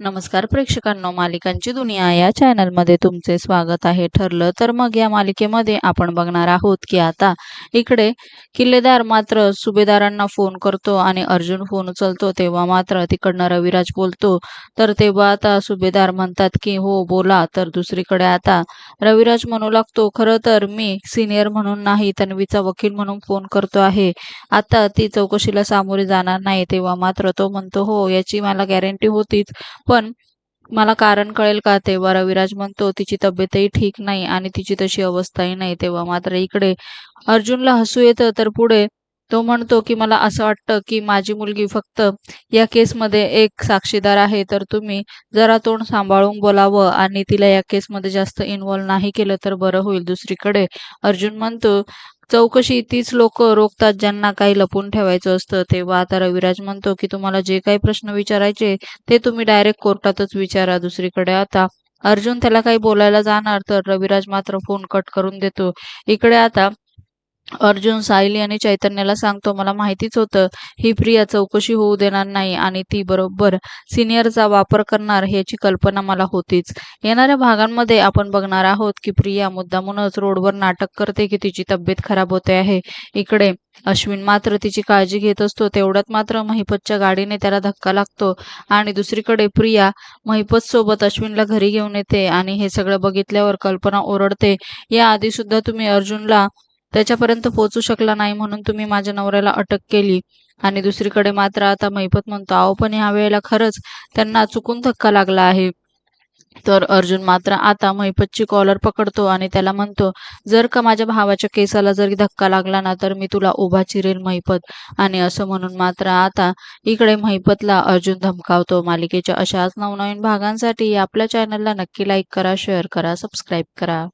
नमस्कार प्रेक्षकांनो मालिकांची दुनिया या चॅनलमध्ये तुमचे स्वागत आहे. ठरलं तर मग या मालिकेमध्ये आपण बघणार आहोत की आता इकडे किल्लेदार मात्र सुभेदारांना फोन करतो आणि अर्जुन फोन उचलतो तेव्हा मात्र तिकडनं रविराज बोलतो. तर तेव्हा आता सुभेदार म्हणतात की हो बोला. तर दुसरीकडे आता रविराज म्हणू लागतो खरं तर मी सिनियर म्हणून नाही तन्वीचा वकील म्हणून फोन करतो आहे. आता ती चौकशीला सामोरे जाणार नाही. तेव्हा मात्र तो म्हणतो हो याची मला गॅरंटी होतीच. पण मला कारण कळेल का तेव्हा? रविराज म्हणतो तिची तब्येतही ठीक नाही आणि तिची तशी अवस्थाही नाही. तेव्हा मात्र इकडे अर्जुनला हसू येतं तर पुढे तो म्हणतो की मला असं वाटतं की माझी मुलगी फक्त या केसमध्ये एक साक्षीदार आहे तर तुम्ही जरा तोंड सांभाळून बोलावं आणि तिला या केसमध्ये जास्त इन्व्हॉल्व नाही केलं तर बरं होईल. दुसरीकडे अर्जुन म्हणतो चौकशी तीच लोक रोखतात ज्यांना काही लपून ठेवायचं असतं. तेव्हा आता रविराज म्हणतो की तुम्हाला जे काही प्रश्न विचारायचे ते तुम्ही डायरेक्ट कोर्टातच विचारा दुसरीकडे. आता अर्जुन त्याला काही बोलायला जाणार तर रविराज मात्र फोन कट करून देतो. इकडे आता अर्जुन सायली आणि चैतन्याला सांगतो मला माहितीच होतं ही प्रिया चौकशी होऊ देणार नाही आणि ती बरोबर सिनियरचा वापर करणार ह्याची कल्पना मला होतीच. येणाऱ्या भागांमध्ये आपण बघणार आहोत की प्रिया मुद्दामूनच रोडवर नाटक करते की तिची तब्येत खराब होते आहे. इकडे अश्विन मात्र तिची काळजी घेत असतो तेवढ्यात मात्र महिपतच्या गाडीने त्याला धक्का लागतो आणि दुसरीकडे प्रिया महिपत सोबत अश्विनला घरी घेऊन येते आणि हे सगळं बघितल्यावर कल्पना ओरडते. या आधी सुद्धा तुम्ही अर्जुनला त्याच्यापर्यंत पोहोचू शकला नाही म्हणून तुम्ही माझ्या नवऱ्याला अटक केली. आणि दुसरीकडे मात्र आता महिपत म्हणतो अहो पण ह्या वेळेला खरंच त्यांना चुकून धक्का लागला आहे. तर अर्जुन मात्र आता महिपतची कॉलर पकडतो आणि त्याला म्हणतो जर का माझ्या भावाच्या केसाला जरी धक्का लागला ना तर मी तुला उभा चिरेल महिपत आणि असं म्हणून मात्र आता इकडे महिपतला अर्जुन धमकावतो. मालिकेच्या अशाच नवनवीन भागांसाठी आपल्या चॅनलला नक्की लाईक करा शेअर करा सबस्क्राईब करा.